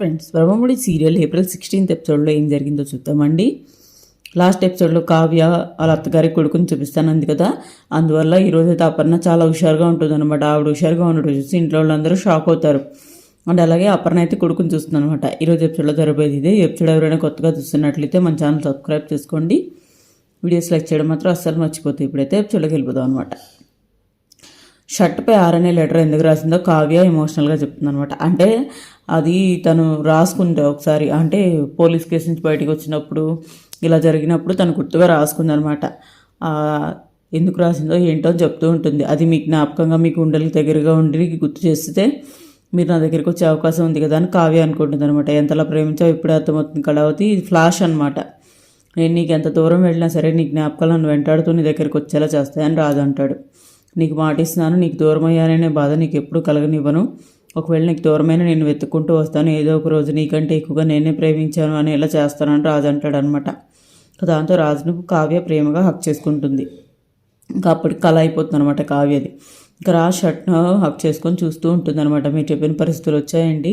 Friends Brahmamudi serial April sixteenth ఎపిసోడ్లో ఏం జరిగిందో చూద్దామండి. లాస్ట్ ఎపిసోడ్లో కావ్య వాళ్ళ అత్తగారి కొడుకుని చూపిస్తానంది కదా. అందువల్ల ఈరోజు అయితే అపర్ణ చాలా హుషారుగా ఉంటుంది అనమాట ఆవిడ హుషారుగా ఉన్నట్టు చూసి ఇంట్లో వాళ్ళందరూ షాక్ అవుతారు. అండ్ అలాగే అపర్ణ అయితే కొడుకుని చూస్తుంది అనమాట ఈరోజు ఎపిసోడ్లో జరగబోయేది ఇదే. ఎపిసోడ్ ఎవరైనా కొత్తగా చూస్తున్నట్లయితే మన ఛానల్ సబ్స్క్రైబ్ చేసుకోండి. వీడియోస్ లైక్ చేయడం మాత్రం అస్సలు మర్చిపోతే ఇప్పుడైతే ఎపిసోడ్లోకి వెళ్ళిపోదాం అనమాట షర్ట్పై ఆరనే లెటర్ ఎందుకు రాసిందో కావ్య ఎమోషనల్గా చెప్తుంది అనమాట అంటే అది తను రాసుకుంటే ఒకసారి అంటే పోలీస్ కేసు నుంచి బయటకు వచ్చినప్పుడు ఇలా జరిగినప్పుడు తను గుర్తుగా రాసుకుంది అనమాట ఎందుకు రాసిందో ఏంటో చెప్తూ ఉంటుంది. అది మీ జ్ఞాపకంగా మీ గుండెలకు దగ్గరగా ఉండి గుర్తు చేస్తే మీరు నా దగ్గరికి వచ్చే అవకాశం ఉంది కదా అని కావ్య అనుకుంటుంది అనమాట ఎంతలా ప్రేమించావు ఇప్పుడే అర్థమవుతుంది కళావతి. ఇది ఫ్లాష్ అనమాట నేను నీకు ఎంత దూరం వెళ్ళినా సరే నీ జ్ఞాపకాలను వెంటాడుతూ నీ దగ్గరికి వచ్చేలా చేస్తాయని రాజు అంటాడు. నీకు మాటిస్తున్నాను నీకు దూరమయ్యాననే బాధ నీకు ఎప్పుడు కలగనివ్వను. ఒకవేళ నీకు దూరమైన నేను వెతుక్కుంటూ వస్తాను ఏదో ఒక రోజు నీకంటే ఎక్కువగా నేనే ప్రేమించాను అని ఇలా చేస్తానని రాజు అంటాడు అనమాట దాంతో రాజును కావ్య ప్రేమగా హక్ చేసుకుంటుంది. ఇంకా అప్పటికి కళ అయిపోతుంది అనమాట కావ్యది ఇంకా రాజ్ షర్ట్ను హక్ చేసుకొని చూస్తూ ఉంటుంది అనమాట మీరు చెప్పిన పరిస్థితులు వచ్చాయండి.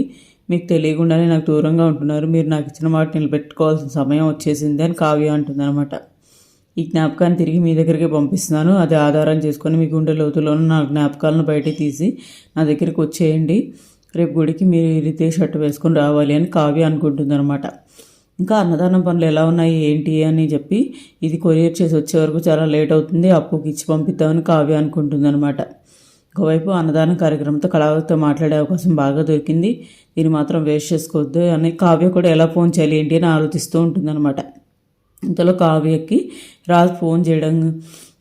మీకు తెలియకుండానే నాకు దూరంగా ఉంటున్నారు. మీరు నాకు ఇచ్చిన మాట నిలబెట్టుకోవాల్సిన సమయం వచ్చేసింది అని కావ్య అంటుంది అనమాట ఈ జ్ఞాపకాన్ని తిరిగి మీ దగ్గరికి పంపిస్తున్నాను. అది ఆధారం చేసుకొని మీ గుండె లోతులోనూ నా జ్ఞాపకాలను బయటికి తీసి నా దగ్గరికి వచ్చేయండి. రేపు గుడికి మీరు ఇదే షర్ట్ వేసుకొని రావాలి అని కావ్య అనుకుంటుందన్నమాట. ఇంకా అన్నదానం పనులు ఎలా ఉన్నాయి ఏంటి అని చెప్పి ఇది కొరియర్ చేసి వచ్చే వరకు చాలా లేట్ అవుతుంది. అప్పుకి ఇచ్చి పంపిద్దామని కావ్య అనుకుంటుందన్నమాట. ఒకవైపు అన్నదాన కార్యక్రమంతో కళావతితో మాట్లాడే అవకాశం బాగా దొరికింది. దీన్ని మాత్రం వేస్ట్ చేసుకోవద్దు అని కావ్య కూడా ఎలా ఫోన్ చేయాలి ఏంటి అని ఆలోచిస్తూ ఉంటుందన్నమాట. ఇంతలో కావ్యకి రాజు ఫోన్ చేయడం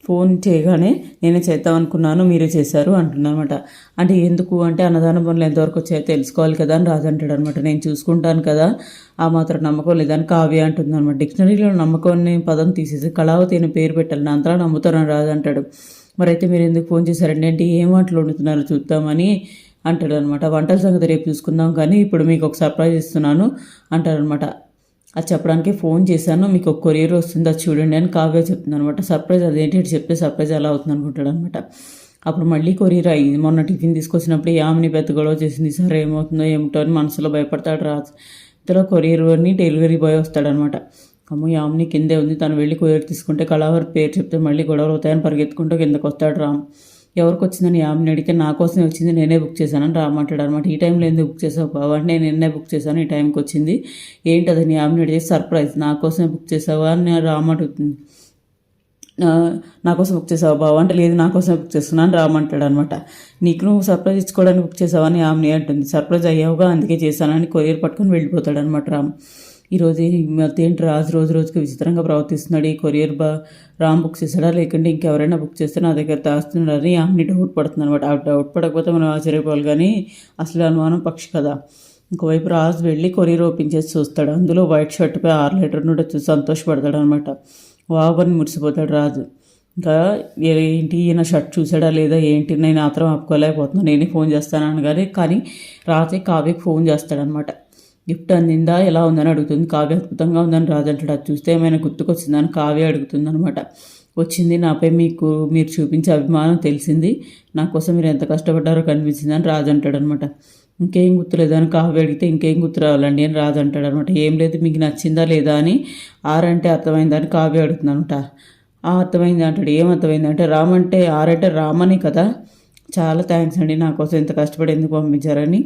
ఫోన్ చేయగానే నేనే చేద్దాం అనుకున్నాను మీరే చేశారు అంటున్నమాట అంటే ఎందుకు? అంటే అన్నదాన పనులు ఎంతవరకు వచ్చాయో తెలుసుకోవాలి కదా అని రాజు అంటాడు అనమాట నేను చూసుకుంటాను కదా ఆ మాత్రం నమ్మకం లేదని కావ్య అంటుంది అనమాట డిక్షనరీలో నమ్మకం అనే పదం తీసేసి కళావతి అనే పేరు పెట్టాలి నా అంతలా నమ్ముతారని రాజు అంటాడు. మరైతే మీరు ఎందుకు ఫోన్ చేశారండి? అంటే ఏం వంటలు వండుతున్నారు చూద్దామని అంటాడు అనమాట వంటల సంగతి రేపు చూసుకుందాం కానీ ఇప్పుడు మీకు ఒక సర్ప్రైజ్ ఇస్తున్నాను అంటారనమాట అది చెప్పడానికి ఫోన్ చేశాను. మీకు ఒక కొరియర్ వస్తుంది అది చూడండి అని కావ్య చెప్తుంది అనమాట సర్ప్రైజ్ అదేంటి చెప్తే సర్ప్రైజ్ అలా అవుతుంది అనుకుంటాడు అనమాట అప్పుడు మళ్ళీ కొరియర్ అయ్యింది. మొన్న టిఫిన్ తీసుకొచ్చినప్పుడు యామిని పెద్ద గొడవ చేసింది. సరే ఏమవుతుందో ఏమిటో అని మనసులో భయపడతాడు రాజు. ఇతర కొరియర్ అని డెలివరీ బాయ్ వస్తాడనమాట అమ్మో యామిని కిందే ఉంది. తను వెళ్ళి కొరియర్ తీసుకుంటే కళావర్ పేరు చెప్తే మళ్ళీ గొడవలు అవుతాయని పరిగెత్తుకుంటూ కిందకు వస్తాడు రామ్. ఎవరికి వచ్చిందని యామిని అడిగితే నా కోసమే వచ్చింది నేనే బుక్ చేశానని రామంటాడు అనమాట. ఈ టైంలో ఎందుకు బుక్ చేసావు బాబా? అంటే నేను నిన్నే బుక్ చేశాను ఈ టైంకి వచ్చింది. ఏంటి అది? యామిని అడిగితే సర్ప్రైజ్ నా కోసమే బుక్ చేసావా అని రామంటుంది నాకోసం నా కోసం బుక్ చేసావా బాబా? అంటే లేదు నా కోసం బుక్ చేస్తున్నాను రామంటాడు అనమాట. నీకు నువ్వు సర్ప్రైజ్ ఇచ్చుకోవడానికి బుక్ చేసావా అని ఆమె అంటుంది. సర్ప్రైజ్ అయ్యావుగా అందుకే చేశానని కొరియర్ పట్టుకొని వెళ్ళిపోతాడు అనమాట రామ్. ఈరోజు ఏంటి రాజు రోజు రోజుకి విచిత్రంగా ప్రవర్తిస్తున్నాడు. ఈ కొరియర్ బా రామ్ బుక్ చేశాడా? లేకుంటే ఇంకెవరైనా బుక్ చేస్తే నా దగ్గర దాస్తున్నాడని ఆమెని డౌట్ పడుతుంది అనమాట ఆ డౌట్ పడకపోతే మనం ఆశ్చర్యపోవాలి కానీ అసలు అనుమానం పక్షి కదా. ఇంకోవైపు రాజు వెళ్ళి కొరియర్ ఓపెన్ చేసి చూస్తాడు. అందులో వైట్ షర్ట్పై ఆరు లీటర్ నుండి చూసి సంతోషపడతాడు అనమాట వావని మురిసిపోతాడు రాజు. ఇంకా ఏంటి ఈయన షర్ట్ చూసాడా లేదా ఏంటి? నేను మాత్రం ఆపుకోలేకపోతున్నాను నేనే ఫోన్ చేస్తాను అనగానే కానీ రాజే కావ్యకి ఫోన్ చేస్తాడనమాట గిఫ్ట్ అందిందా? ఎలా ఉందని అడుగుతుంది. కావ్య అద్భుతంగా ఉందని రాజు అంటాడు. అది చూస్తే ఏమైనా గుర్తుకొచ్చిందని కావ్య అడుగుతుంది అనమాట వచ్చింది నాపై మీకు మీరు చూపించే అభిమానం తెలిసింది. నా కోసం మీరు ఎంత కష్టపడ్డారో కనిపించింది అని రాజు అంటాడు అనమాట ఇంకేం గుర్తులేదని కావ్య అడిగితే ఇంకేం గుర్తు రావాలండి అని రాజు అంటాడు అనమాట ఏం లేదు మీకు నచ్చిందా లేదా అని ఆరంటే అర్థమైందని కావ్య అడుగుతుంది అనమాట ఆ అర్థమైంది అంటాడు. ఏం అర్థమైంది అంటే రామంటే ఆరంటే రామని కదా. చాలా థ్యాంక్స్ అండి. నా కోసం ఎంత కష్టపడి ఎందుకు పంపించారని.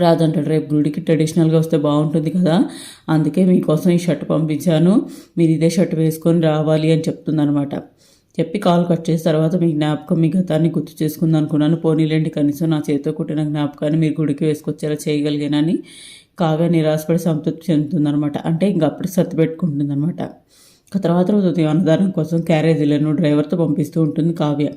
రాజు రేపు గుడికి ట్రెడిషనల్గా వస్తే బాగుంటుంది కదా. అందుకే మీకోసం ఈ షర్ట్ పంపించాను. మీరు ఇదే షర్ట్ వేసుకొని రావాలి అని చెప్తుందనమాట చెప్పి కాల్ కట్ చేసిన తర్వాత మీ జ్ఞాపకం మీ గతాన్ని గుర్తు చేసుకుందాం అనుకున్నాను. పోనీలేండి కనీసం నా చేతితో కుట్టిన జ్ఞాపకాన్ని మీరు గుడికి వేసుకొచ్చేలా చేయగలిగానని కావ్య నిరాశపడి సంతృప్తి చెందుతుందనమాట అంటే ఇంక అప్పుడు సత్తు పెట్టుకుంటుందనమాట తర్వాత రోజు అన్నదానం కోసం క్యారేజీలను డ్రైవర్తో పంపిస్తూ ఉంటుంది కావ్య.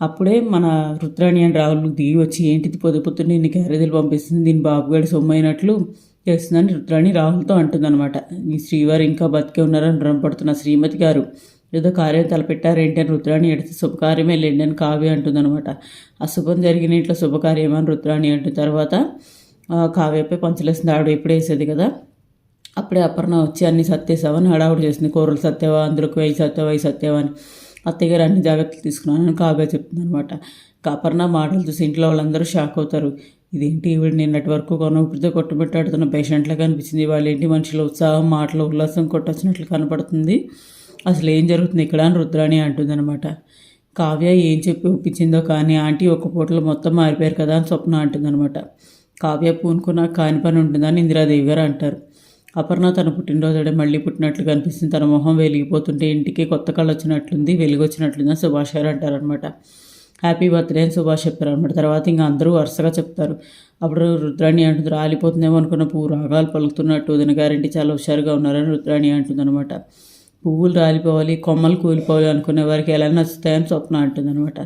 అప్పుడే మన రుద్రాణి అని రాహుల్ దిగి వచ్చి ఏంటిది పొద్దు పొద్దున్న ఇన్ని క్యారేజీలు పంపిస్తుంది? దీని బాబుగాడి సొమ్మైనట్లు చేస్తుందని రుద్రాణి రాహుల్తో అంటుందన్నమాట. ఈ శ్రీవారు ఇంకా బతికే ఉన్నారని రుణపడుతున్న శ్రీమతి గారు ఏదో కార్యం తలపెట్టారేంటి అని రుద్రాణి ఎడితే శుభకార్యమే లేండి అని కావ్య అంటుందన్నమాట. అశుభం జరిగిన ఇంట్లో శుభకార్యం అని రుద్రాణి అంటున్న తర్వాత కావ్యపై పంచలేసింది. ఆవిడ ఎప్పుడు వేసేది కదా. అప్పుడే అపర్ణ వచ్చి అన్ని సత్యేసావని హడావుడు చేసింది. కూరలు సత్యవా అందులోకి వెయ్యి సత్యవై ఈ సత్యవా అని. అత్తయ్యగారు అన్ని జాగ్రత్తలు తీసుకున్నాను అని కావ్య చెప్తుంది అనమాట కాపర్నా మాటలు చూసి ఇంట్లో వాళ్ళందరూ షాక్ అవుతారు. ఇదేంటి ఈవిడ నిన్నటి వరకు కొనూపిరితో కొట్టుబెట్టాడుతున్న పేషెంట్లా కనిపించింది వాళ్ళు ఏంటి మనుషులు ఉత్సాహం మాటలు ఉల్లాసం కొట్టొచ్చినట్లు కనపడుతుంది. అసలు ఏం జరుగుతుంది ఇక్కడ అని రుద్రాణి అంటుందన్నమాట. కావ్య ఏం చెప్పి ఒప్పించిందో కానీ ఆంటీ ఒక్క పూటలో మొత్తం మారిపోయారు కదా అని స్వప్న అంటుందన్నమాట. కావ్య పూనుకున్న కాని పని ఉంటుందని ఇందిరాదేవి గారు అంటారు. అపర్ణ తన పుట్టినరోజుడే మళ్ళీ పుట్టినట్లు కనిపిస్తుంది తన మొహం వెలిగిపోతుంటే ఇంటికి కొత్త కళ్ళు వచ్చినట్లుంది వెలిగొచ్చినట్లుందని సుభాష్ గారు అంటారనమాట హ్యాపీ బర్త్డే అని సుభాష్ చెప్పారు అనమాట తర్వాత ఇంకా అందరూ వరుసగా చెప్తారు. అప్పుడు రుద్రాణి అంటుంది రాలిపోతుందేమో అనుకున్న పువ్వు రాగాలు పలుకుతున్నట్టు వదిన గారింటి చాలా హుషారుగా ఉన్నారని రుద్రాణి అంటుంది అనమాట పువ్వులు రాలిపోవాలి కొమ్మలు కూలిపోవాలి అనుకునే వారికి ఎలా నచ్చుతాయని స్వప్న అంటుంది అనమాట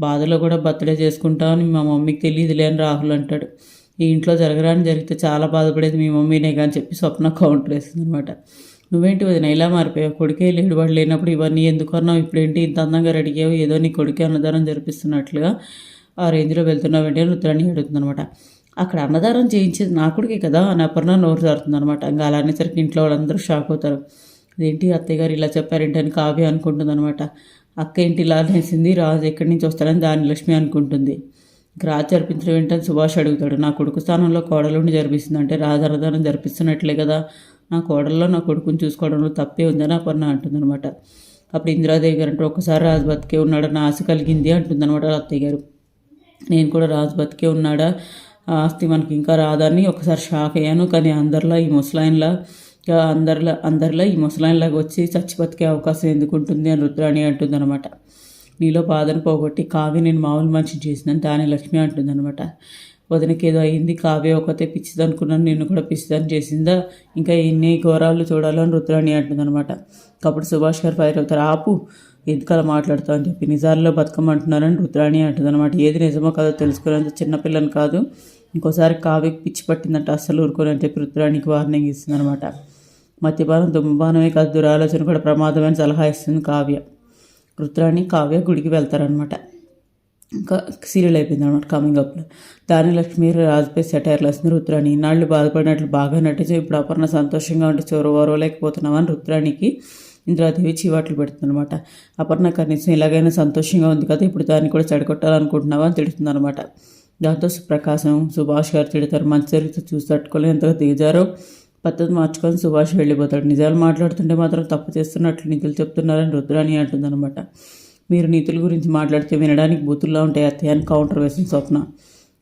బాధలో కూడా బర్త్డే చేసుకుంటామని మా మమ్మీకి తెలియదులే అని రాహుల్ అంటాడు. ఈ ఇంట్లో జరగరాని జరిగితే చాలా బాధపడేది మీ మమ్మీనే కానీ చెప్పి స్వప్న కౌంటర్ వేస్తుంది అనమాట నువ్వేంటి వదిన ఇలా మారిపోయావు? కొడుకే లేడు వాడు లేనప్పుడు ఇవన్నీ ఎందుకు అన్నావు? ఇప్పుడేంటి ఇంత అందంగా రెడీగావు ఏదో నీ కొడుకే అన్నదానం జరిపిస్తున్నట్లుగా ఆ రేంజ్లో వెళ్తున్నావేంటి అని రుద్రాణి అడుగుతుంది అనమాట అక్కడ అన్నదానం చేయించేది నా కొడుకే కదా? అని అపర్ణ నోరు జారుతుంది అనమాట ఇంకా అలా అనేసరికి ఇంట్లో వాళ్ళందరూ షాక్ అవుతారు. అదేంటి అత్తయ్య గారు ఇలా చెప్పారేంటి అని కావ్య అనుకుంటుంది అనమాట అక్క ఏంటి ఇలా అనేసింది? రాజు ఎక్కడి నుంచి వస్తాడని దాని లక్ష్మి అనుకుంటుంది. రాజు జరిపించడం ఏంటని సుభాష్ అడుగుతాడు నా కొడుకు స్థానంలో కోడలుండి జరిపిస్తుంది అంటే రాజు జరిపిస్తున్నట్లే కదా. నా కోడల్లో నా కొడుకుని చూసుకోవడంలో తప్పే ఉందని అపర్ణ అంటుందన్నమాట. అప్పుడు ఇందిరాదేవి గారు అంటే ఒక్కసారి రాజు బతికే ఉన్నాడని ఆశ కలిగింది అంటుందన్నమాట అత్తయ్య గారు. నేను కూడా రాజు బతికే ఉన్నాడా? ఆస్తి మనకి ఇంకా రాదని ఒకసారి షాక్ అయ్యాను. కానీ అందరిలో ఈ ముసలాయన్లా అందరిలో అందరిలో ఈ ముసలాయన్లాగా వచ్చి చచ్చి బతికే అవకాశం ఎందుకు ఉంటుంది అని రుద్రాణి అంటుందన్నమాట. నీలో బాధను పోగొట్టి కావ్య నేను మామూలు మనిషిని చేసిందని దాని లక్ష్మి అంటుందన్నమాట. వదినకి ఏదో అయింది కావ్య ఒకతే పిచ్చిదనుకున్నాను నేను నిన్ను కూడా పిచ్చిదని చేసిందా? ఇంకా ఎన్ని ఘోరాలు చూడాలని రుద్రాణి అంటుందన్నమాట. అప్పుడు సుభాష్ గారు ఫైర్ అవుతారు ఆపు ఎందుకలా మాట్లాడుతావు అని చెప్పి నిజాల్లో బతకమంటున్నారని రుద్రాణి అంటుందన్నమాట. ఏది నిజమో కాదో తెలుసుకునేంత చిన్నపిల్లని కాదు ఇంకోసారి కావ్యకి పిచ్చి పట్టిందంటే అస్సలు ఊరుకోనని చెప్పి రుద్రానికి వార్నింగ్ ఇస్తుందన్నమాట. మద్యపానం దుమ్మపానమే కాదు దురాలోచన కూడా ప్రమాదమైన సలహా ఇస్తుంది కావ్య. రుద్రాణి కావ్య గుడికి వెళ్తారనమాట ఇంకా సీరియల్ అయిపోయింది అనమాట కమింగ్ అప్లో దాని లక్ష్మి రాజుపై సెటైర్లు వస్తుంది రుద్రాణి. ఇన్నాళ్ళు బాధపడినట్లు బాగా నటించి ఇప్పుడు అపర్ణ సంతోషంగా ఉంటే చోరు ఓరవలేకపోతున్నామని రుద్రాణికి ఇంద్రాదేవి చీవాట్లు పెడుతుందనమాట అపర్ణ కనీసం ఎలాగైనా సంతోషంగా ఉంది కదా ఇప్పుడు దాన్ని కూడా చెడగొట్టాలనుకుంటున్నావా అని తిడుతుందనమాట దాంతో ప్రకాశం సుభాష్ గారు తిడతారు మంచి చరిత్ర చూసి తట్టుకోలేదు ఎంతగా దిగజారో పద్ధతి మార్చుకొని సుభాష్ వెళ్ళిపోతాడు. నిజాలు మాట్లాడుతుంటే మాత్రం తప్పు చేస్తున్నట్లు నిధులు చెప్తున్నారని రుద్రాణి అంటుందన్నమాట. మీరు నీతుల గురించి మాట్లాడితే వినడానికి బూతుల్లో ఉంటాయి అత్తయ్య అని కౌంటర్ వేసిన స్వప్న.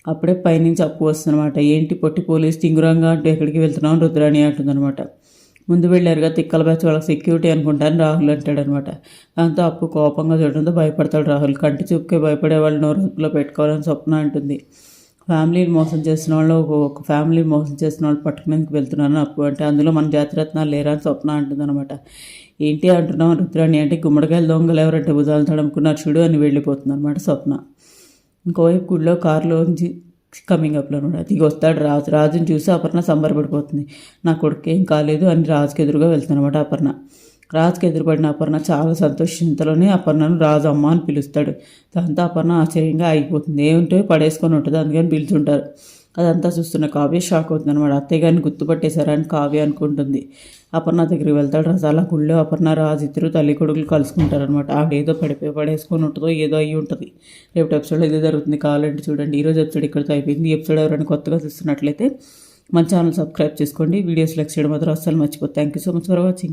అప్పుడే పైనుంచి అప్పు వస్తుందన్నమాట. ఏంటి పొట్టి పోలీస్ టింగురంగా అంటూ ఎక్కడికి వెళ్తున్నాం రుద్రాణి అంటుందన్నమాట. ముందు వెళ్ళారుగా తిక్కల బ్యాచ్ వాళ్ళకి సెక్యూరిటీ అనుకుంటాను రాహుల్ అంటాడనమాట దాంతో అప్పు కోపంగా చూడడంతో భయపడతాడు రాహుల్. కంటి చూపుకే భయపడే వాళ్ళు నోరులో పెట్టుకోవాలని స్వప్న అంటుంది. ఫ్యామిలీని మోసం చేసిన వాళ్ళు ఒక ఫ్యామిలీ మోసం చేసిన వాళ్ళు పట్టుకునేందుకు వెళ్తున్నాను. అప్పు అంటే అందులో మన జాతిరత్నాలు లేరా అని స్వప్న అంటుందన్నమాట. ఏంటి అంటున్నాం రుద్రాణి? అంటే గుమ్మడికాయలు దొంగలు ఎవరంటే భుజాలు తడుముకున్నారు చూడు అని వెళ్ళిపోతుంది అనమాట స్వప్న. ఇంకోవైపు గుడిలో కారులోంచి కమింగ్ అప్లో అనమాట దిగి వస్తాడు రాజు. రాజుని చూసి అపర్ణ సంబరపడిపోతుంది. నా కొడుకు ఏం కాలేదు అని రాజుకి ఎదురుగా వెళ్తుందన్నమాట అపర్ణ. రాజుకి ఎదురుపడిన అపర్ణ చాలా సంతోషింతలోనే అపర్ణను రాజు అమ్మ అని పిలుస్తాడు. దాంతో అపర్ణ ఆశ్చర్యంగా ఆగిపోతుంది. ఏముంటే పడేసుకొని ఉంటుంది అందుకని పిలుచుంటారు. అదంతా చూస్తున్న కావ్య షాక్ అవుతుంది అనమాట అత్తయ్య గారిని గుర్తుపట్టేశారని కావ్య అనుకుంటుంది. అపర్ణ దగ్గరికి వెళ్తాడు. రజాలా గుళ్ళో అపర్ణ రాజు ఇద్దరు తల్లి కొడుకులు కలుసుకుంటారనమాట ఆవిడ ఏదో పడిపోయి పడేసుకొని ఉంటుందో ఏదో అయ్యి ఉంటుంది. రేపు ఎపిసోడ్ ఏదో జరుగుతుంది. కావాలంటే చూడండి. ఈరోజు ఎపిసోడ్ ఇక్కడితో అయిపోయింది. ఎపిసోడ్ ఎవరైనా కొత్తగా చూస్తున్నట్లయితే మన ఛానల్ సబ్స్క్రైబ్ చేసుకోండి. వీడియోస్ లెక్ చేయడం మాత్రం అస్సలు మర్చిపోతుంది thank you so much for watching